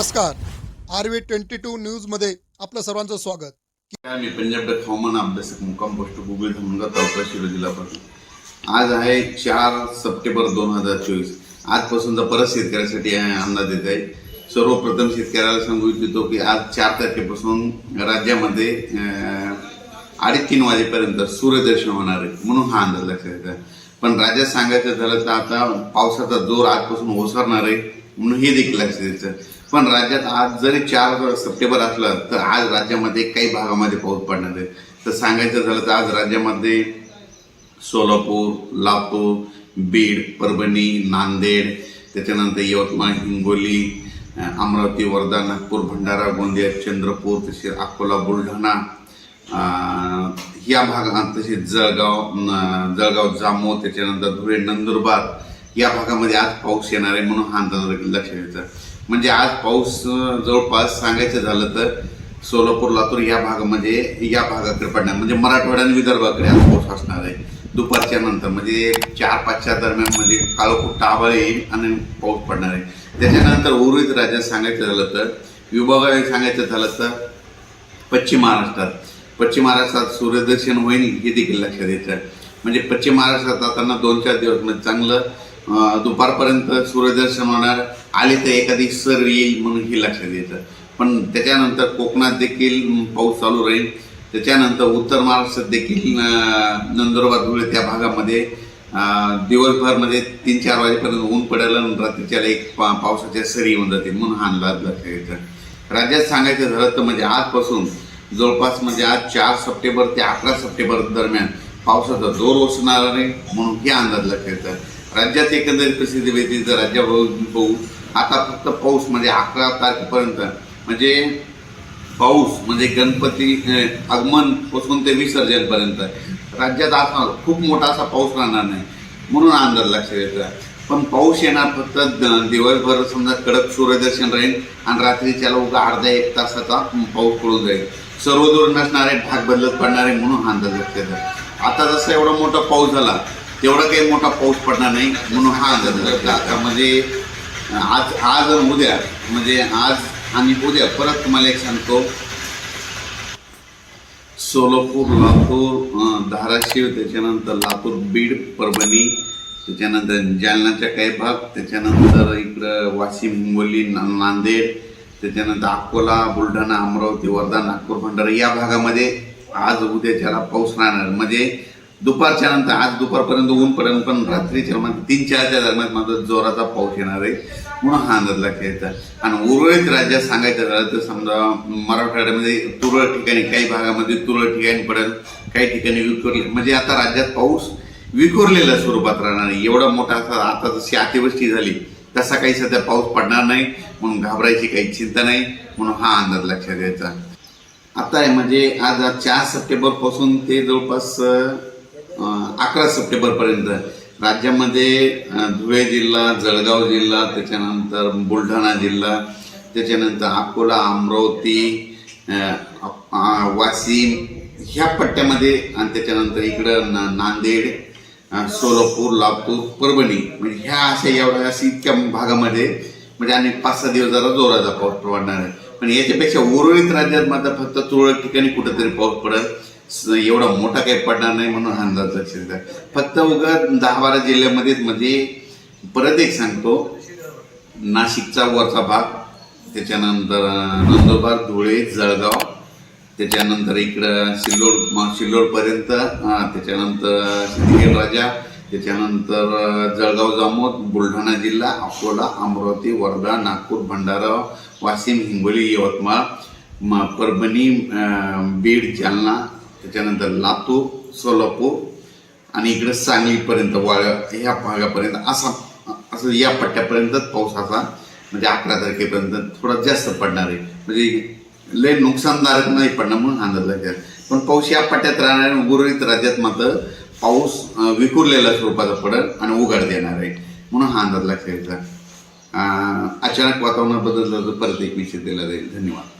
नमस्कार. R V twenty to न्यूजमध्ये आपलं सर्वांचं स्वागत. मी पंजाब डक हवामान अभ्यासक मुक्काम पोस्ट गुगल धमनगाव तालुका शिरो जिल्हा पासून आज आहे चार सप्टेंबर दोन हजार चोवीस. आजपासूनचा परत शेतकऱ्यासाठी अंदाज येत आहे. सर्वप्रथम शेतकऱ्याला सांगू इच्छितो की आज चार तारखेपासून राज्यामध्ये अं, अडीच तीन वाजेपर्यंत सूर्यदर्शन होणार आहे म्हणून हा अंदाज लक्षात येतात पण राज्यात सांगायचं झालं तर आता पावसाचा जोर आजपासून ओसरणार आहे म्हणून हे देखील लक्षात द्यायचं पण राज्यात आज जरी चार सप्टेंबर असलं तर आज राज्यामध्ये काही भागामध्ये पाऊस पडणार आहे. तर सांगायचं झालं तर आज राज्यामध्ये सोलापूर लातूर बीड परभणी नांदेड त्याच्यानंतर यवतमाळ हिंगोली अमरावती वर्धा नागपूर भंडारा गोंदिया चंद्रपूर तसेच अकोला बुलढाणा या भागात तसेच जळगाव न- जळगाव जामो त्याच्यानंतर धुळे नंदुरबार या भागामध्ये आज पाऊस येणार आहे म्हणून हा अंदाज लक्षात घ्यायचा म्हणजे आज पाऊस जवळपास सांगायचं झालं तर सोलापूर लातूर या भागामध्ये म्हणजे, या भागाकडे पडणार. म्हणजे मराठवाडा आणि विदर्भाकडे आज पाऊस असणार आहे. दुपारच्या नंतर म्हणजे चार पाचच्या दरम्यान म्हणजे काळोखूट आभाळ येईल आणि पाऊस पडणार आहे. त्याच्यानंतर उर्वरित राज्यात सांगायचं झालं तर विभागाने सांगायचं झालं तर पश्चिम महाराष्ट्रात. पश्चिम महाराष्ट्रात सूर्यदर्शन होईल हे देखील लक्षात येतं म्हणजे पश्चिम महाराष्ट्रात जाताना दोन चार दिवस म्हणजे चांगलं दुपारपर्यंत सूर्यदर्शन होणार. आले तर एखादी सर येईल म्हणून हे लक्षात येतं. पण त्याच्यानंतर कोकणात देखील पाऊस चालू राहील. त्याच्यानंतर उत्तर महाराष्ट्रात देखील नंदुरबार धुळे त्या भागामध्ये दिवसभरमध्ये दिवसभर म्हणजे तीन चार वाजेपर्यंत ऊन पडेल आणि एक पा- पावसाच्या सरी येऊन जातील म्हणून हा अंदाज लक्षात येतं. राज्यात सांगायचं झालं तर म्हणजे आजपासून जवळपास म्हणजे आज चार सप्टेंबर ते अकरा सप्टेंबर दरम्यान पावसाचा जोर ओसणार नाही म्हणून हे अंदाज लक्षात येतं. राज्यात एकंदरीत प्रसिद्धी भेटली तर राज्यात बघू आता फक्त पाऊस म्हणजे अकरा तारखेपर्यंत. म्हणजे पाऊस म्हणजे गणपती अं, आगमनपासून ते विसर्जनपर्यंत. राज्यात असा खूप मोठा असा पाऊस राहणार नाही म्हणून अंदाज लक्षात येतो पण पाऊस येणार फक्त द- दिवसभर समजा कडक सूर्यदर्शन राहील आणि रात्रीच्याला उगा अर्ध्या एक तासाचा पाऊस पडून जाईल. सर्वदूर नसणारे भाग बदलत पडणारे म्हणून हा अंदाज लक्षात येतो आता जसं एवढा मोठा पाऊस झाला तेवढा काही मोठा पाऊस पडणार नाही म्हणून हा अंदाज आता म्हणजे आज आज उद्या म्हणजे आज आणि उद्या परत तुम्हाला एक सांगतो. सोलापूर लातूर धाराशिव त्याच्यानंतर लातूर बीड परभणी त्याच्यानंतर जालनाचा काही भाग त्याच्यानंतर इकडं वाशिम हिंगोली ना- नांदेड त्याच्यानंतर अकोला बुलढाणा अमरावती वर्धा नागपूर भंडारा या भागामध्ये आज उद्या ज्याला पाऊस राहणार. म्हणजे दुपारच्या नंतर आज दुपारपर्यंत ऊन पण रात्रीच्या म्हणजे तीन चारच्या दरम्यान मात्र जोराचा पाऊस येणार आहे. म्हणून हा अंदाज लक्षात येतात आणि उर्वरित राज्यात सांगायचं झालं तर समजा मराठवाड्यामध्ये तुरळक ठिकाणी काही भागामध्ये तुरळक ठिकाणी पडेल काही ठिकाणी विखुरले. म्हणजे आता राज्यात पाऊस विखुरलेल्या स्वरूपात राहणार नाही एवढा मोठा असा आता जशी अतिवृष्टी झाली तसा काही सध्या पाऊस पडणार नाही. म्हणून घाबरायची काही चिंता नाही. म्हणून हा अंदाज लक्षात घ्यायचा आता आहे म्हणजे आज चार सप्टेंबरपासून ते जवळपास अकरा सप्टेंबरपर्यंत. राज्यामध्ये धुळे जिल्हा जळगाव जिल्हा त्याच्यानंतर बुलढाणा जिल्हा त्याच्यानंतर अकोला अमरावती वाशिम ह्या पट्ट्यामध्ये आणि त्याच्यानंतर इकडं ना- नांदेड सोलापूर लातूर परभणी. म्हणजे ह्या अशा एवढ्या अशा इतक्या भागामध्ये म्हणजे आणि पाच सहा दिवस जरा जोराचा पाऊस पडणार आहे. पण याच्यापेक्षा उर्वरित राज्यात मात्र फक्त तुरळक ठिकाणी कुठंतरी पाऊस पडेल एवढा मोठा काही पडणार नाही म्हणून हा अंदाज लक्षात फक्त उगा दहा बारा जिल्ह्यामध्येच म्हणजे परत एक सांगतो नाशिकचा वरचा भाग त्याच्यानंतर नंदुरबार धुळे जळगाव त्याच्यानंतर इकडं सिल्लोड सिल्लोडपर्यंत त्याच्यानंतर सिंदखेड राजा त्याच्यानंतर जळगाव जामोद बुलढाणा जिल्हा अकोला अमरावती वर्धा नागपूर भंडारा वाशिम हिंगोली यवतमाळ म- परभणी बीड जालना त्याच्यानंतर लातूर सोलापूर आणि इकडे सांगलीपर्यंत वाळ ह्या भागापर्यंत असा असं या पट्ट्यापर्यंतच पाऊस असा म्हणजे अकरा तारखेपर्यंत थोडा जास्त पडणार आहे. म्हणजे लय नुकसानदारक नाही पडणार म्हणून अंदाज पण पाऊस या पट्ट्यात राहणार आहे उर्वरित राज्यात मात्र पाऊस विखुरलेल्या स्वरूपाचा पडेल आणि उघड देणार आहे म्हणून हा अंदाज लक्षात घ्यायचा अचानक वातावरण बदललं तर परत एक विषय दिला जाईल. धन्यवाद.